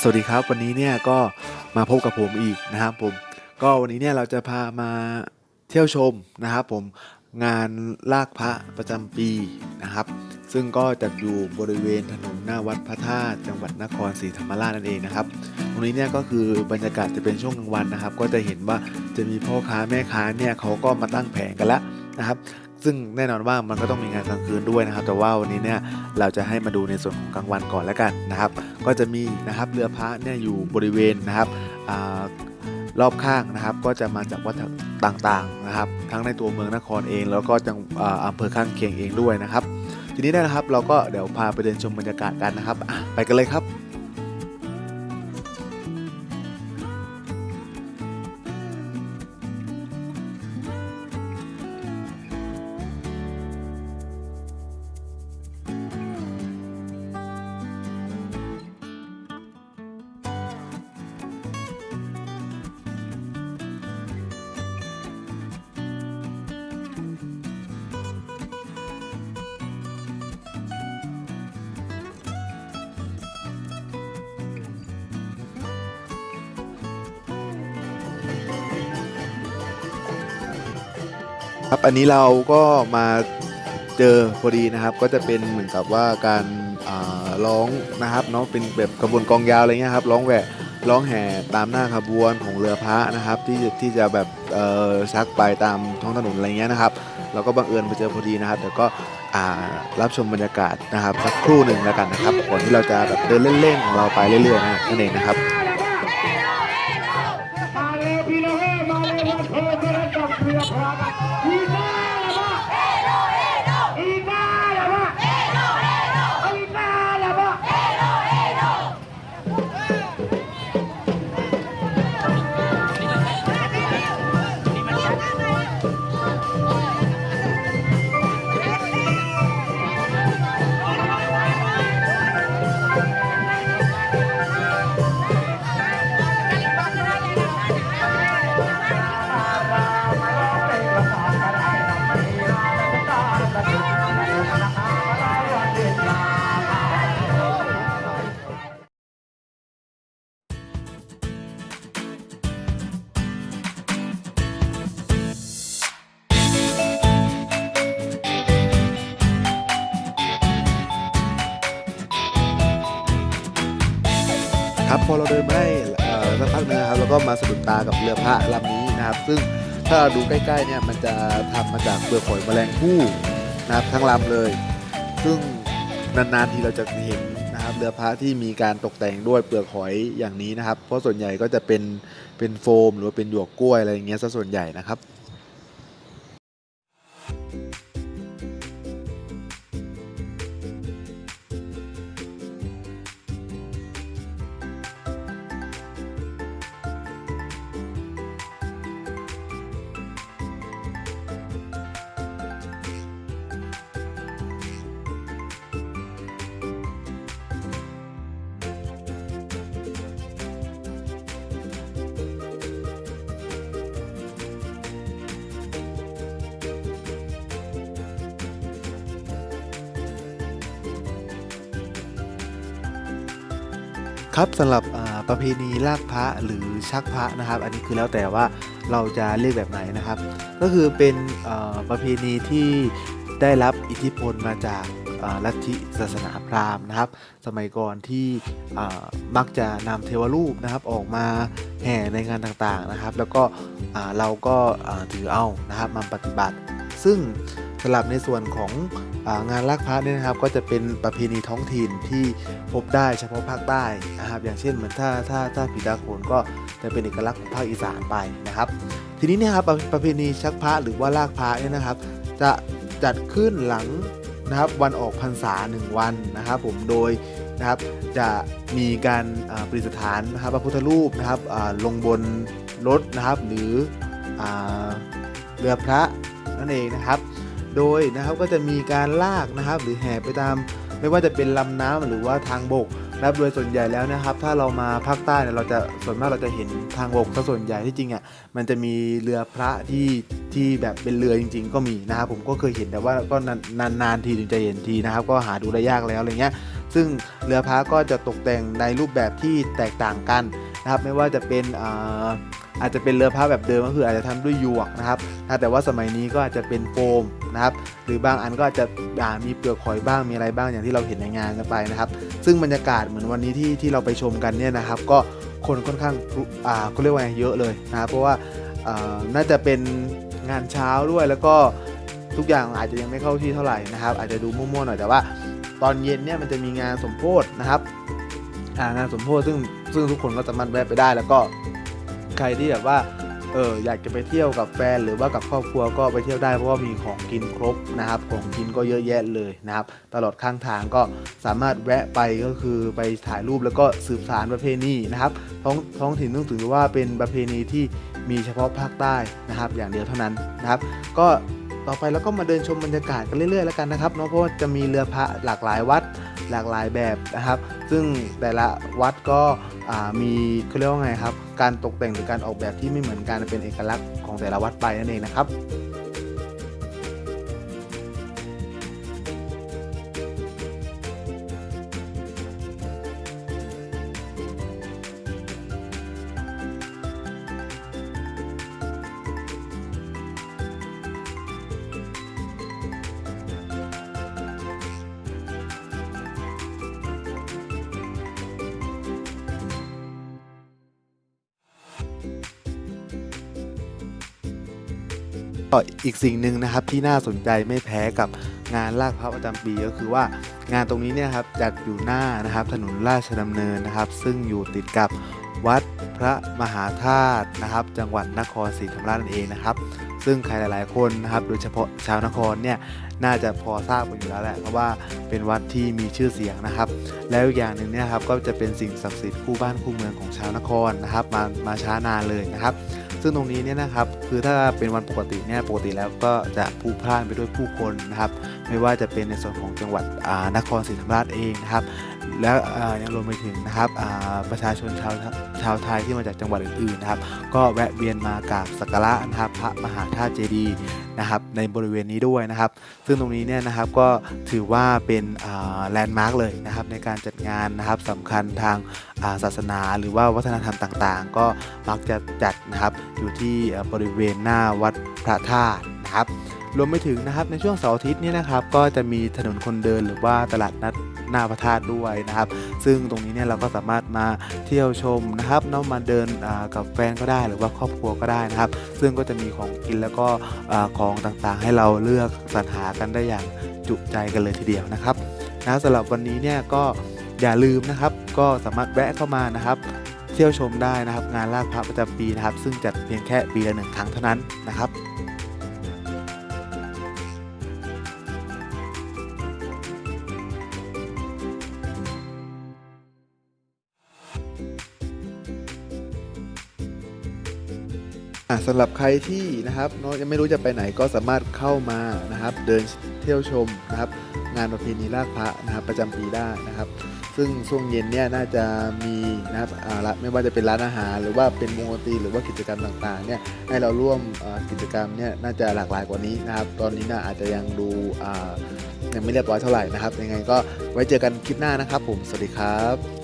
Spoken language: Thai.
สวัสดีครับวันนี้เนี่ยก็มาพบกับผมอีกนะครับผมก็วันนี้เนี่ยเราจะพามาเที่ยวชมนะครับผมงานลากพระประจำปีนะครับ ซึ่งก็จัดอยู่บริเวณถนนหน้าวัดพระธาตุจังหวัดนครศรีธรรมราชนั่นเองนะครับ ตรงนี้เนี่ยก็คือบรรยากาศจะเป็นช่วงกลางวันนะครับ ก็จะเห็นว่าจะมีพ่อค้าแม่ค้าเนี่ยเขาก็มาตั้งแผงกันแล้วนะครับ ซึ่งแน่นอนว่ามันก็ต้องมีงานกลางคืนด้วยนะครับ แต่ว่าวันนี้เนี่ยเราจะให้มาดูในส่วนของกลางวันก่อนแล้วกันนะครับ ก็จะมีนะครับเรือพระเนี่ยอยู่บริเวณนะครับอรอบข้างนะครับ ก็จะมาจากวัดต่างๆนะครับ ทั้งในตัวเมืองนครเอง แล้วก็จังอ่าอำเภอข้างเคียงเองด้วยนะครับ ทีนี้เนยนะครับเราก็เดี๋ยวพาไปเดินชมบรรยากาศกันนะครับไปกันเลยครับ ครับอันนี้เราก็มาเจอพอดีนะครับ ก็จะเป็นเหมือนกับว่าการร้องนะครับเนาะเป็นแบบกระบวนกองยาวอะไรเงี้ยครับร้องแหวะร้องแห่ตามหน้าขบวนของเรือพระนะครับ ที่ที่จะแบบชักไปตามท้องถนนอะไรเงี้ยนะครับ เราก็บังเอิญไปเจอพอดีนะครับแต่ก็รับชมบรรยากาศนะครับสักครู่หนึ่งแล้วกันนะครับก่อนที่เราจะแบบเดินเล่นๆของเราไปเรื่อยๆนะนั่นเองนะครับ ครับพอเราเดินได้เอ่อสักพักนึงนะครับเราก็มาสะดุดตากับเรือพระลำนี้นะครับ ซึ่งถ้าเราดูใกล้ๆเนี่ยมันจะทำมาจากเปลือกหอยแมลงภู่นะครับทั้งลำเลย ซึ่งนานๆทีเราจะเห็นนะครับเรือพระที่มีการตกแต่งด้วยเปลือกหอยอย่างนี้นะครับ เพราะส่วนใหญ่ก็จะเป็นเป็นโฟม หรือว่าเป็นหยวกกล้วยอะไรอย่างเงี้ยซะส่วนใหญ่นะครับ ครับสำหรับประเพณีลากพระหรือชักพระนะครับ อันนี้คือแล้วแต่ว่าเราจะเรียกแบบไหนนะครับ ก็คือเป็นประเพณีที่ได้รับอิทธิพลมาจากลัทธิศาสนาพราหมณ์นะครับ สมัยก่อนที่มักจะนำเทวรูปนะครับออกมาแห่ในงานต่างๆนะครับ แล้วก็เราก็ถือเอานะครับมาปฏิบัติ ซึ่ง สำหรับในส่วนของงานลากพระเนี่ยนะครับก็จะเป็นประเพณีท้องถิ่นที่พบได้เฉพาะภาคใต้นะครับ อย่างเช่นเหมือนถ้าถ้าถ้าผีตาโขนก็จะเป็นเอกลักษณ์ของภาคอีสานไปนะครับ ทีนี้เนี่ยครับประประเพณีชักพระหรือว่าลากพระเนี่ยนะครับ จะจัดขึ้นหลังนะครับวันออกพรรษา 1 วันนะครับผมโดยนะครับจะมีการประดิษฐานนะครับพระพุทธรูปนะครับลงบนรถนะครับหรืออเรือพระนั่นเองนะครับ โดยนะครับก็จะมีการลากนะครับหรือแห่ไปตาม ไม่ว่าจะเป็นลำน้ำหรือว่าทางบกนะครับโดยส่วนใหญ่แล้วนะครับ ถ้าเรามาภาคใต้เนี่ยเราจะส่วนมากเราจะเห็นทางบกซะส่วนใหญ่ที่จริงอะมันจะมีเรือพระที่ที่แบบเป็นเรือจริง ๆ ก็มีนะครับผมก็เคยเห็นแต่ว่าก็นานนานๆทีถึงจะเห็นทีนะครับ ก็หาดูได้ยากแล้วอะไรเงี้ย ซึ่งเรือพระก็จะตกแต่งในรูปแบบที่แตกต่างกันนะครับ ไม่ว่าจะเป็นอ่า อาจจะเป็นเรือพระแบบเดิมก็คืออาจจะทำด้วยหยวกนะครับนะแต่ว่าสมัยนี้ก็อาจจะเป็นโฟมนะครับหรือบางอันก็อาจจะมีเปลือกหอยบ้างมีอะไรบ้างอย่างที่เราเห็นในงานกันไปนะครับซึ่งบรรยากาศเหมือนวันนี้ที่ที่เราไปชมกันเนี่ยนะครับก็คนค่อนข้างอ่าก็เรียกว่าไงเยอะเลยนะครับเพราะว่าน่าจะเป็นงานเช้าด้วยแล้วก็ทุกอย่างอาจจะยังไม่เข้าที่เท่าไหร่นะครับ อาจจะดูมั่วๆหน่อยแต่ว่า ตอนเย็นเนี่ยมันจะมีงานสมโพธนะครับงานสมโพธซึ่งซึ่งทุกคนก็สามารถแวะไปได้แล้วก็ ใครที่แบบว่าเอออยากจะไปเที่ยวกับแฟนหรือว่ากับครอบครัวก็ไปเที่ยวได้เพราะว่ามีของกินครบนะครับของกินก็เยอะแยะเลยนะครับ ตลอดข้างทางก็สามารถแวะไปก็คือไปถ่ายรูปแล้วก็สืบสารประเพณีนะครับ ท้องท้องถิ่นต้องถือว่าเป็นประเพณีที่มีเฉพาะภาคใต้นะครับ อย่างเดียวเท่านั้นนะครับ ก็ต่อไปเราก็มาเดินชมบรรยากาศกันเรื่อยๆแล้วกันนะครับเนาะเพราะว่าจะมีเรือพระหลากหลายวัด หลากหลายแบบนะครับ ซึ่งแต่ละวัดก็มีเขาเรียกว่าไงครับ การตกแต่งหรือการออกแบบที่ไม่เหมือนกันเป็นเอกลักษณ์ของแต่ละวัดไปนั่นเองนะครับ ก็อีกสิ่งหนึ่งนะครับที่น่าสนใจไม่แพ้กับงานลากพระประจำปีก็คือว่างานตรงนี้เนี่ยครับจัดอยู่หน้านะครับถนนราชดำเนินนะครับ ซึ่งอยู่ติดกับวัดพระมหาธาตุนะครับ จังหวัดนครศรีธรรมราชนั่นเองนะครับ ซึ่งใครหลาย ๆ คนนะครับ โดยเฉพาะชาวนครเนี่ยน่าจะพอทราบกันอยู่แล้วแหละเพราะว่าเป็นวัดที่มีชื่อเสียงนะครับ แล้วอีกอย่างหนึ่งเนี่ยครับก็จะเป็นสิ่งศักดิ์สิทธิ์คู่บ้านคู่เมืองของชาวนครนะครับ มามาช้านานเลยนะครับ ซึ่งตรงนี้เนี่ยนะครับคือถ้าเป็นวันปกติเนี่ยปกติแล้วก็จะผู้พล่านไปด้วยผู้คนนะครับ ไม่ว่าจะเป็นในส่วนของจังหวัดนครศรีธรรมราชเองนะครับ แล้วยังรวมไปถึงนะครับประชาชนชาวชาวไทยที่มาจากจังหวัดอื่นๆนะครับ ก็แวะเวียนมากราบสักการะนะครับพระมหาธาตุเจดีย์นะครับในบริเวณนี้ด้วยนะครับ ซึ่งตรงนี้เนี่ยนะครับก็ถือว่าเป็นแลนด์มาร์กเลยนะครับในการจัดงานนะครับสำคัญทางศาสนาหรือว่าวัฒนธรรมต่างๆ ก็มักจะจัดนะครับอยู่ที่บริเวณหน้าวัดพระธาตุนะครับ รวมไปถึงนะครับในช่วงเสาร์อาทิตย์นี่นะครับก็จะมีถนนคนเดินหรือว่าตลาดนัดหน้าพระธาตุด้วยนะครับ ซึ่งตรงนี้เนี่ยเราก็สามารถมาเที่ยวชมนะครับเนาะมาเดินกับแฟนก็ได้หรือว่าครอบครัวก็ได้นะครับ ซึ่งก็จะมีของกินแล้วก็ของต่างๆ ให้เราเลือกสรรหากันได้อย่างจุใจกันเลยทีเดียวนะครับนะสำหรับวันนี้เนี่ยก็อย่าลืมนะครับ ก็สามารถแวะเข้ามานะครับ เที่ยวชมได้นะครับ งานลากพระประจำปีนะครับ ซึ่งจัดเพียงแค่ปีละหนึ่งครั้งเท่านั้นนะครับ อะสำหรับใครที่นะครับเนาะยังไม่รู้จะไปไหนก็สามารถเข้ามานะครับ เดินเที่ยวชมนะครับ งานประเพณีลากพระนะครับ ประจำปีได้นะครับ ซึ่งช่วงเย็นเนี่ยน่าจะมีนะครับอ่าละไม่ว่าจะเป็นร้านอาหาร หรือว่าเป็นวงดนตรีหรือว่ากิจกรรมต่างๆเนี่ยให้เราร่วมกิจกรรมเนี่ยน่าจะหลากหลายกว่านี้นะครับ ตอนนี้น่าอาจจะยังดูอ่ายังไม่เรียบร้อยเท่าไหร่นะครับยังไงก็ไว้เจอกันคลิปหน้านะครับ ผมสวัสดีครับ